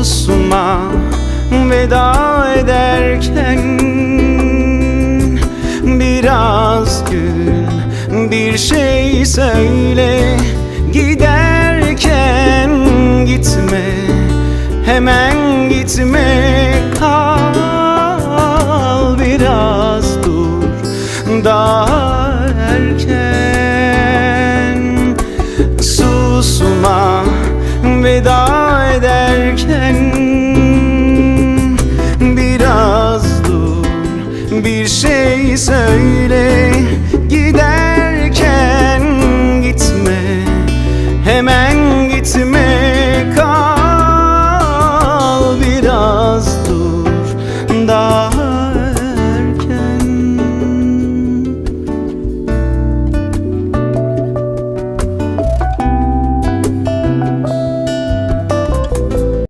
pusma veda ederken Biraz gül bir şey söyle. Giderken gitme hemen gitme. Kal biraz dur daha bir şey söyle. Giderken gitme. Hemen